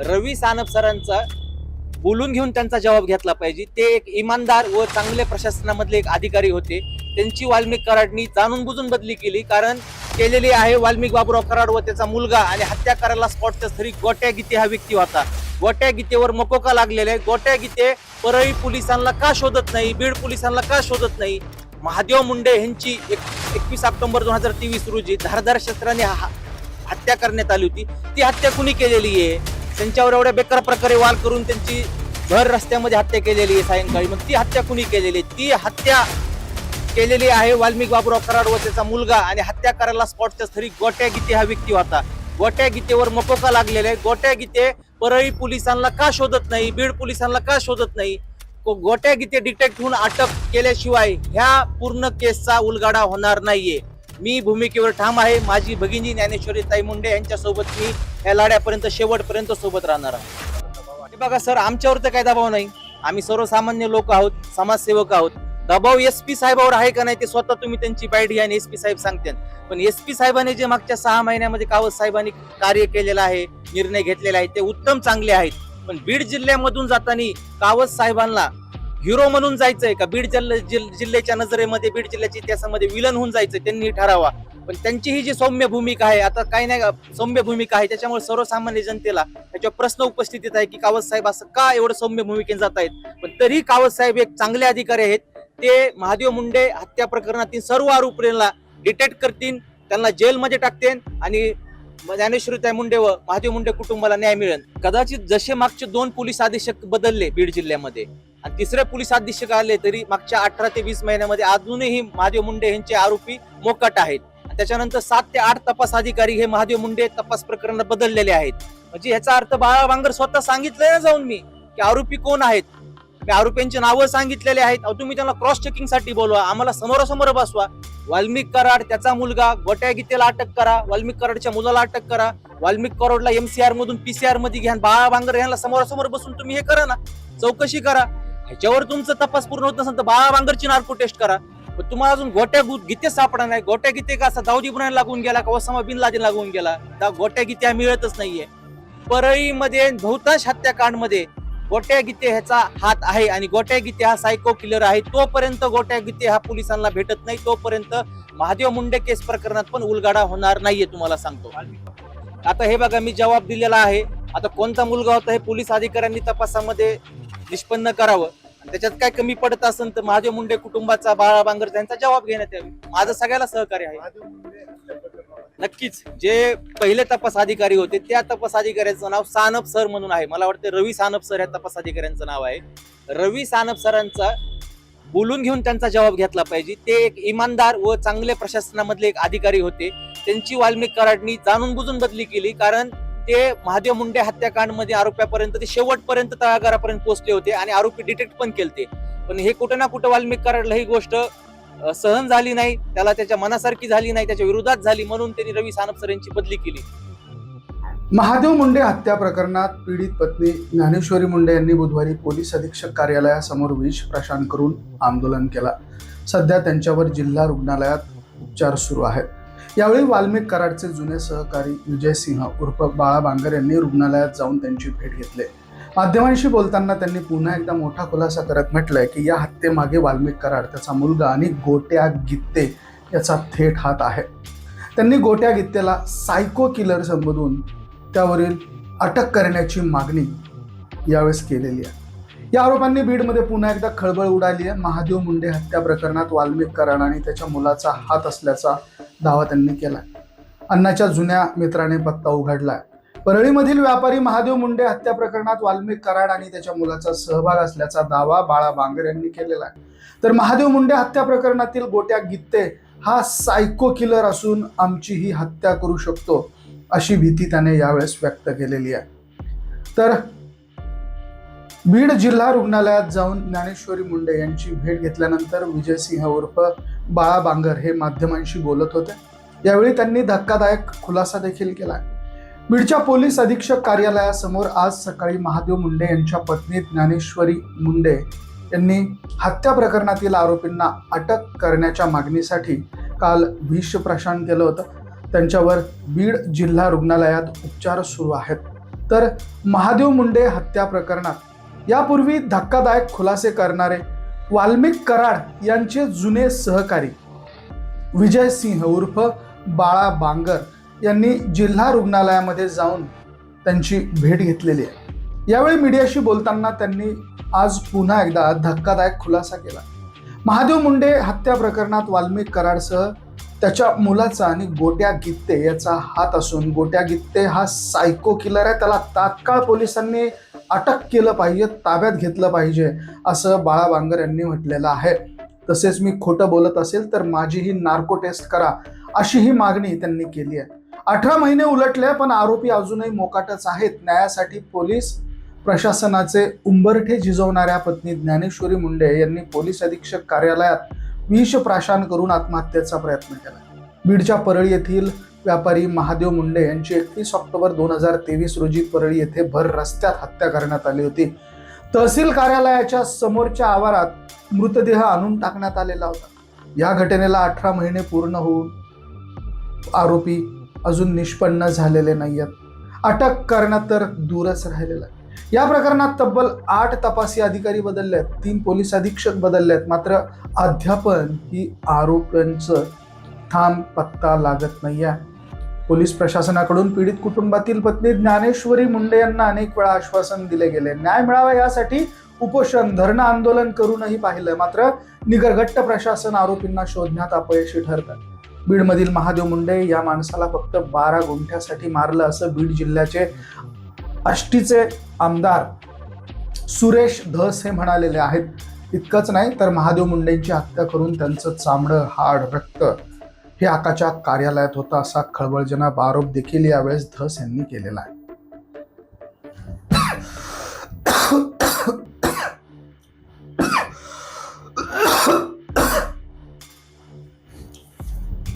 रवी सानप सरांचा बोलून घेऊन त्यांचा जबाब घेतला पाहिजे. ते एक इमानदार व चांगले प्रशासनामधले एक अधिकारी होते. त्यांची वाल्मिक कराडनी जाणून बुजून बदली केली कारण केलेली आहे वाल्मिक बाबूराव कराड व त्याचा मुलगा आणि हत्या करायला स्पॉटच्या स्थळी गोट्या गीते हा व्यक्ती होता. गोट्या गीतेवर मकोका लागलेला आहे. गोट्या गीते परळी पोलिसांना का शोधत नाही? बीड पोलिसांना का शोधत नाही? महादेव मुंडे यांची एक एकवीस ऑक्टोबर दोन हजार तेवीस रोजी धारदार शस्त्राने हा- हत्या करण्यात आली होती. ती हत्या कुणी केलेली आहे? त्यांच्यावर एवढ्या बेकार प्रकारे वार करून त्यांची भर रस्त्यामध्ये हत्या केलेली आहे सायंकाळी. मग ती हत्या कुणी केलेली आहे? ती हत्या केलेली आहे वाल्मिक बाबूराव कराड व त्याचा मुलगा आणि हत्या करायला स्पॉटच्या स्थळी गोट्या गीते हा व्यक्ती होता. गोट्या गीतेवर मकोका लागलेला आहे. गोट्या गीते परळी पोलिसांना का शोधत नाही? बीड पोलिसांना का शोधत नाही? गोट्या गीते डिटेक्ट होऊन अटक केल्याशिवाय ह्या पूर्ण केसचा उलगाडा होणार नाहीये. मी भूमिकेवर ठाम आहे. माझी भगिनी ज्ञानेश्वरी ताई मुंडे यांच्यासोबत मी या लढ्यापर्यंत शेवटपर्यंत सोबत राहणार आहे बघा सर आमच्यावर तर काय दबाव नाही. आम्ही सर्वसामान्य लोक आहोत समाजसेवक आहोत. दबाव एस पी साहेबावर आहे का नाही ते स्वतः तुम्ही त्यांची बाईट घ्या आणि एस पी साहेब सांगते. पण एस पी साहेबांनी जे मागच्या सहा महिन्यामध्ये कावत साहेबांनी कार्य केलेलं आहे निर्णय घेतलेले आहे ते उत्तम चांगले आहेत. पण बीड जिल्ह्यामधून जाताना कावत साहेबांना हिरो म्हणून जायचंय का? बीड जिल्ह्याच्या नजरेमध्ये बीड जिल्ह्याच्या इतिहासामध्ये विलन होऊन जायचं त्यांनी ठरावा. पण त्यांची ही जी सौम्य भूमिका आहे आता काही नाही सौम्य भूमिका आहे त्याच्यामुळे सर्वसामान्य जनतेला त्याच्यावर प्रश्न उपस्थित आहे की कावत साहेब असं का एवढं सौम्य भूमिकेने जात आहेत? पण तरी कावत साहेब एक चांगले अधिकारी आहेत. ते महादेव मुंडे हत्या प्रकरणातील सर्व आरोपींना डिटेक्ट करतील त्यांना जेलमध्ये टाकतील आणि ज्ञानेश्वरीताई मुंडे व महादेव मुंडे कुटुंबाला न्याय मिळेल. कदाचित जसे मागचे दोन पोलीस अधीक्षक बदलले बीड जिल्ह्यामध्ये आणि तिसरे पोलीस अधीक्षक आले तरी मागच्या अठरा ते वीस महिन्यामध्ये अजूनही महादेव मुंडे यांचे आरोपी मोकाट आहेत. त्याच्यानंतर सात ते आठ तपास अधिकारी हे महादेव मुंडे तपास प्रकरणात बदललेले आहेत. म्हणजे ह्याचा अर्थ बाळा बांगर स्वतः सांगितलंय ना जाऊन मी की आरोपी कोण आहेत? मी आरोपींची नावं सांगितलेले आहेत. अहो, तुम्ही त्यांना क्रॉस चेकिंगसाठी बोलवा. आम्हाला समोरासमोर बसवा. वाल्मिक कराड त्याचा मुलगा. गोट्या गीतेला अटक करा. वाल्मिक कराडच्या मुलाला अटक करा. वाल्मिक कराडला एमसीआर मधून पीसीआरमध्ये घ्या. बाळा बांगर यांना समोरासमोर बसून तुम्ही हे करा ना. चौकशी करा. ह्याच्यावर तुमचा तपास पूर्ण होत नसेल तर बाळा बांगरची नार्को टेस्ट करा. तुम्हाला अजून गोट्या गीते सापडा नाही. गोट्या गीते का असा दाऊद इब्राहिम लागून गेला का ओसामा बिन लादेन लागून गेला? त्या गोट्या गीत्या मिळतच नाहीये. परळीमध्ये बहुतांश हत्याकांडमध्ये गोट्या गीते ह्याचा हात आहे आणि गोट्या गीते हा सायको किलर आहे. तोपर्यंत गोट्या गीते हा पोलिसांना भेटत नाही. तोपर्यंत महादेव मुंडे केस प्रकरणात पण उलगाडा होणार नाहीये तुम्हाला सांगतो. आता हे बघा मी जबाब दिलेला आहे. आता कोणता मुलगा होता हे पोलीस अधिकाऱ्यांनी तपासामध्ये निष्पन्न करावं. आणि त्याच्यात काय कमी पडत असेल तर महादेव मुंडे कुटुंबाचा बाळा बांगर त्यांचा जबाब घेण्यात यावी. माझं सगळ्याला सहकार्य आहे. नक्कीच. जे पहिले तपास अधिकारी होते त्या तपास अधिकाऱ्याचं नाव सानप सर म्हणून आहे. मला वाटतं रवी सानप सर या तपास अधिकाऱ्यांचं नाव आहे. रवी सानप सरांचा बोलून घेऊन त्यांचा जबाब घेतला पाहिजे. ते एक इमानदार व चांगले प्रशासनामधले एक अधिकारी होते. त्यांची वाल्मिक कराडनी जाणून बुजून बदली केली कारण ते महादेव मुंडे हत्याकांडमध्ये आरोप्यापर्यंत ते शेवटपर्यंत तळागारापर्यंत पोहोचले होते आणि आरोपी डिटेक्ट पण केलते. पण हे कुठं ना कुठं वाल्मिक कराडला ही गोष्ट सहन झाली नाही त्याला त्याच्या मनासारखी झाली नाही त्याच्या विरोधात झाली म्हणून त्यांनी रवी सानप यांची बदली केली. महादेव मुंडे हत्या प्रकरणात पीडित पत्नी ज्ञानेश्वरी मुंडे यांनी बुधवारी पोलीस अधीक्षक कार्यालयासमोर विष प्रशान करून आंदोलन केला. सध्या त्यांच्यावर जिल्हा रुग्णालयात उपचार सुरू आहेत. यावेळी वाल्मिक कराडचे जुने सहकारी विजय सिंह उर्फ बाळा बांगर यांनी रुग्णालयात जाऊन त्यांची भेट घेतली. माध्यमांशी बोलताना त्यांनी पुन्हा एकदा मोठा खुलासा करत म्हटलंय की या हत्येमागे वाल्मिक कराड त्याचा मुलगा आणि गोट्या गित्ते याचा थेट हात आहे. त्यांनी गोट्या गित्तेला सायको किलर संबोधून त्यावरील अटक करण्याची मागणी यावेळेस केलेली आहे. या आरोपांनी बीडमध्ये पुन्हा एकदा खळबळ उडाली आहे. महादेव मुंडे हत्या प्रकरणात वाल्मिक कराड आणि त्याच्या मुलाचा हात असल्याचा दावा त्यांनी केला अण्णाच्या जुन्या मित्राने पत्ता उघडला आहे परळीमधील व्यापारी महादेव मुंडे हत्या प्रकरणात वाल्मिक कराड आणि त्याच्या मुलाचा सहभाग असल्याचा दावा बाळा बांगर यांनी केलेला आहे. तर महादेव मुंडे हत्या प्रकरणातील गोट्या गित्ते हा सायको किलर असून आमची ही हत्या करू शकतो अशी भीती त्याने यावेळेस व्यक्त केलेली आहे. तर बीड जिल्हा रुग्णालयात जाऊन ज्ञानेश्वरी मुंडे यांची भेट घेतल्यानंतर विजयसिंह उर्फ बाळा बांगर हे माध्यमांशी बोलत होते. यावेळी त्यांनी धक्कादायक खुलासा देखील केला आहे. बीडच्या पोलीस अधीक्षक कार्यालयासमोर आज सकाळी महादेव मुंडे यांच्या पत्नी ज्ञानेश्वरी मुंडे यांनी हत्या प्रकरणातील आरोपींना अटक करण्याच्या मागणीसाठी काल विष प्रशान केलं होतं. त्यांच्यावर बीड जिल्हा रुग्णालयात उपचार सुरू आहेत. तर महादेव मुंडे हत्या प्रकरणात यापूर्वी धक्कादायक खुलासे करणारे वाल्मिक कराड यांचे जुने सहकारी विजय सिंह उर्फ बाळा बांगर यांनी जिल्हा रुग्णालयामध्ये जाऊन त्यांची भेट घेतलेली आहे. यावेळी मीडियाशी बोलताना त्यांनी आज पुन्हा एकदा धक्कादायक खुलासा केला. महादेव मुंडे हत्या प्रकरणात वाल्मिक कराडसह त्याच्या मुलाचा आणि गोट्या गित्ते याचा हात असून गोट्या गित्ते हा सायको किलर आहे. त्याला तात्काळ पोलिसांनी अटक केलं पाहिजे ताब्यात घेतलं पाहिजे असं बाळा बांगर यांनी म्हटलेलं आहे. तसेच मी खोटं बोलत असेल तर माझी ही नार्को टेस्ट करा अशी ही मागणी त्यांनी केली आहे. अठरा महिने उलटले पण आरोपी अजूनही मोकाटच आहेत. न्यायासाठी पोलीस प्रशासनाचे उंबरठे झिजवणाऱ्या पत्नी ज्ञानेश्वरी मुंडे यांनी पोलीस अधीक्षक कार्यालयात विष प्राशान करून आत्महत्येचा प्रयत्न केला. बीडच्या परळी येथील व्यापारी महादेव मुंडे यांची एकवीस ऑक्टोबर दोन हजार तेवीस रोजी परळी येथे भर रस्त्यात हत्या करण्यात आली होती. तहसील कार्यालयाच्या समोरच्या आवारात मृतदेह आणून टाकण्यात आलेला होता. या घटनेला अठरा महिने पूर्ण होऊन आरोपी अजून निष्पन्न झालेले नाही आहेत अटक करणं तर दूरच राहिलेलं. आहे या प्रकरणात तब्बल आठ तपासी अधिकारी बदलले आहेत तीन पोलीस अधीक्षक बदलले आहेत मात्र अध्यापन ही आरोपांचं थांब पत्ता लागत नाही आहे पोलीस प्रशासनाकडून पीडित कुटुंबातील पत्नी ज्ञानेश्वरी मुंडे यांना अनेक वेळा आश्वासन दिले गेले. न्याय मिळावा यासाठी उपोषण धरणं आंदोलन करूनही पाहिलं मात्र निगरगट्ट प्रशासन आरोपींना शोधण्यात अपयशी ठरतं बीडमधील महादेव मुंडे या माणसाला फक्त बारा गुंठ्यासाठी मारलं असं बीड जिल्ह्याचे आष्टीचे आमदार सुरेश धस हे म्हणालेले आहेत. इतकंच नाही तर महादेव मुंडेंची हत्या करून त्यांचं चामडं हाड रक्त हे आकाच्या कार्यालयात होता असा खळबळजनक आरोप देखील यावेळेस धस यांनी केलेला आहे.